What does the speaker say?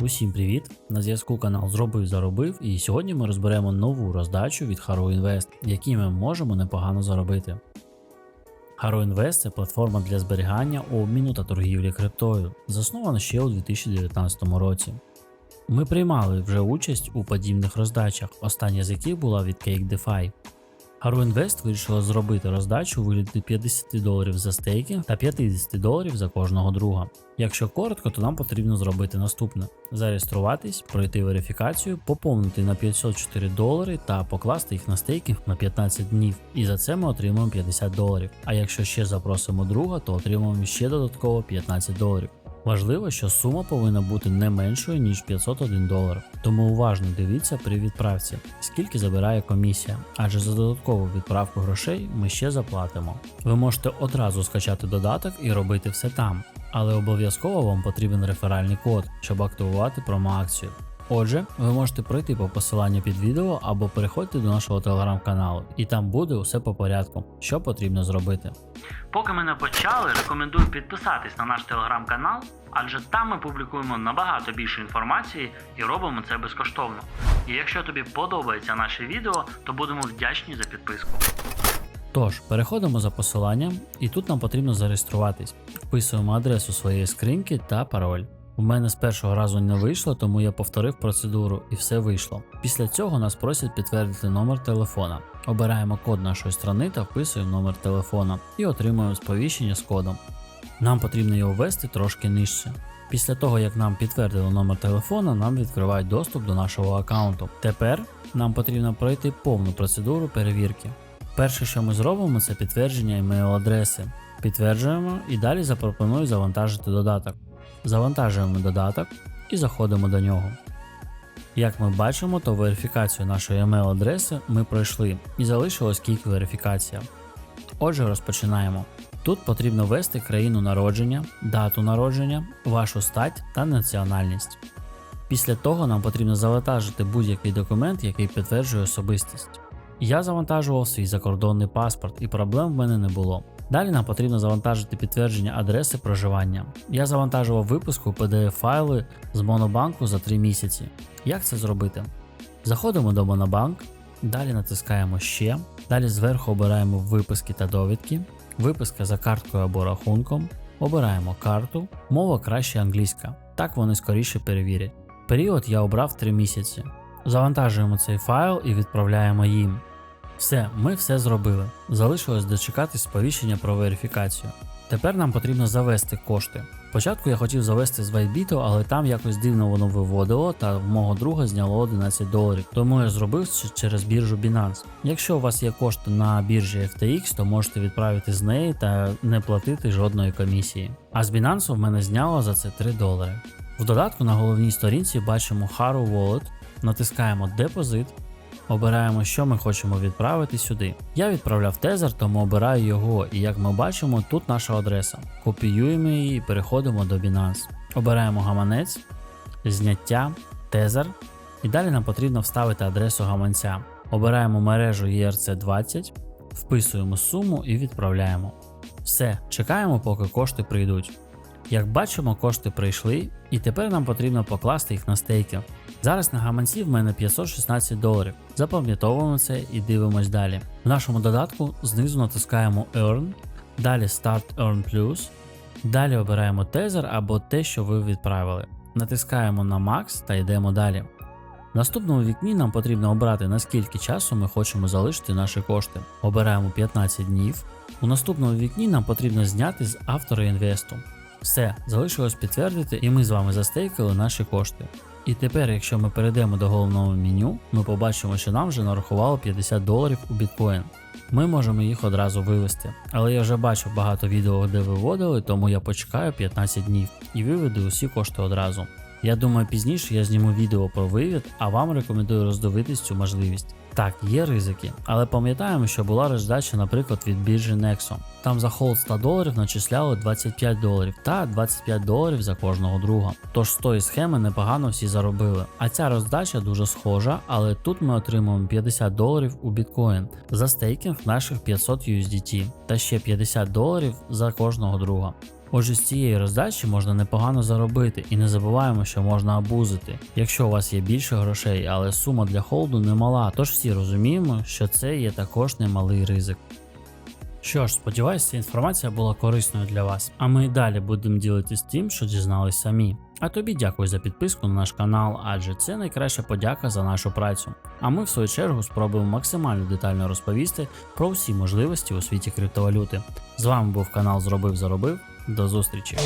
Усім привіт! На зв'язку канал Зробив Заробив, і сьогодні ми розберемо нову роздачу від Haro Invest, якій ми можемо непогано заробити. Haro Invest – це платформа для зберігання, обміну та торгівлі криптою, заснована ще у 2019 році. Ми приймали вже участь у подібних роздачах, остання з яких була від Cake DeFi. Haro Invest вирішила зробити роздачу у вигляді 50 доларів за стейкінг та 50 доларів за кожного друга. Якщо коротко, то нам потрібно зробити наступне: зареєструватись, пройти верифікацію, поповнити на 504 долари та покласти їх на стейкінг на 15 днів. І за це ми отримуємо 50 доларів. А якщо ще запросимо друга, то отримуємо ще додатково 15 доларів. Важливо, що сума повинна бути не меншою ніж 501 долар. Тому уважно дивіться при відправці, скільки забирає комісія, адже за додаткову відправку грошей ми ще заплатимо. Ви можете одразу скачати додаток і робити все там, але обов'язково вам потрібен реферальний код, щоб активувати промоакцію. Отже, ви можете пройти по посиланню під відео або переходьте до нашого телеграм-каналу, і там буде усе по порядку, що потрібно зробити. Поки ми не почали, рекомендую підписатись на наш телеграм-канал, адже там ми публікуємо набагато більше інформації і робимо це безкоштовно. І якщо тобі подобається наше відео, то будемо вдячні за підписку. Тож, переходимо за посиланням, і тут нам потрібно зареєструватись. Вписуємо адресу своєї скриньки та пароль. У мене з першого разу не вийшло, тому я повторив процедуру і все вийшло. Після цього нас просять підтвердити номер телефона. Обираємо код нашої страни та вписуємо номер телефона і отримуємо сповіщення з кодом. Нам потрібно його ввести трошки нижче. Після того, як нам підтвердили номер телефона, нам відкривають доступ до нашого аккаунту. Тепер нам потрібно пройти повну процедуру перевірки. Перше, що ми зробимо, це підтвердження емейл-адреси. Підтверджуємо і далі запропоную завантажити додаток. Завантажуємо додаток і заходимо до нього. Як ми бачимо, то верифікацію нашої емейл-адреси ми пройшли і залишилась кілька верифікація. Отже, розпочинаємо. Тут потрібно ввести країну народження, дату народження, вашу стать та національність. Після того нам потрібно завантажити будь-який документ, який підтверджує особистість. Я завантажував свій закордонний паспорт і проблем в мене не було. Далі нам потрібно завантажити підтвердження адреси проживання. Я завантажував випуску PDF файли з Монобанку за 3 місяці. Як це зробити? Заходимо до Монобанк, далі натискаємо ще, далі зверху обираємо виписки та довідки, виписка за карткою або рахунком, обираємо карту, мова краще англійська, так вони скоріше перевірять. Період я обрав 3 місяці. Завантажуємо цей файл і відправляємо їм. Все, ми все зробили. Залишилось дочекати сповіщення про верифікацію. Тепер нам потрібно завести кошти. Спочатку я хотів завести з Вайтбіту, але там якось дивно воно виводило, та в мого друга зняло 11 доларів. Тому я зробив це через біржу Binance. Якщо у вас є кошти на біржі FTX, то можете відправити з неї та не платити жодної комісії. А з Binance в мене зняло за це 3 долари. В додатку на головній сторінці бачимо Haro Wallet, натискаємо депозит. Обираємо, що ми хочемо відправити сюди. Я відправляв тезер, тому обираю його, і як ми бачимо, тут наша адреса. Копіюємо її і переходимо до Binance. Обираємо гаманець, зняття, тезер, і далі нам потрібно вставити адресу гаманця. Обираємо мережу ERC20, вписуємо суму і відправляємо. Все, чекаємо, поки кошти прийдуть. Як бачимо, кошти прийшли, і тепер нам потрібно покласти їх на стейкінг. Зараз на гаманці в мене 516 доларів. Запам'ятовуємо це і дивимось далі. В нашому додатку знизу натискаємо Earn, далі Start Earn Plus, далі обираємо тезер або те, що ви відправили. Натискаємо на Max та йдемо далі. В наступному вікні нам потрібно обрати наскільки часу ми хочемо залишити наші кошти. Обираємо 15 днів. У наступному вікні нам потрібно зняти з автора інвесту. Все, залишилось підтвердити, і ми з вами застейкали наші кошти. І тепер, якщо ми перейдемо до головного меню, ми побачимо, що нам вже нарахувало 50 доларів у біткоін. Ми можемо їх одразу вивести. Але я вже бачив багато відео, де виводили, тому я почекаю 15 днів і виведу усі кошти одразу. Я думаю, пізніше я зніму відео про вивід, а вам рекомендую роздивитись цю можливість. Так, є ризики, але пам'ятаємо, що була роздача, наприклад, від біржі Nexo. Там за холд 100 доларів начисляли 25 доларів та 25 доларів за кожного друга. Тож з тої схеми непогано всі заробили. А ця роздача дуже схожа, але тут ми отримуємо 50 доларів у біткоін за стейкінг наших 500 USDT та ще 50 доларів за кожного друга. Отже, з цієї роздачі можна непогано заробити і не забуваємо, що можна абузити. Якщо у вас є більше грошей, але сума для холду немала, тож всі розуміємо, що це є також немалий ризик. Що ж, сподіваюся, інформація була корисною для вас, а ми і далі будемо ділитись тим, що дізнались самі. А тобі дякую за підписку на наш канал, адже це найкраща подяка за нашу працю. А ми в свою чергу спробуємо максимально детально розповісти про всі можливості у світі криптовалюти. З вами був канал Зробив Заробив. До зустрічі!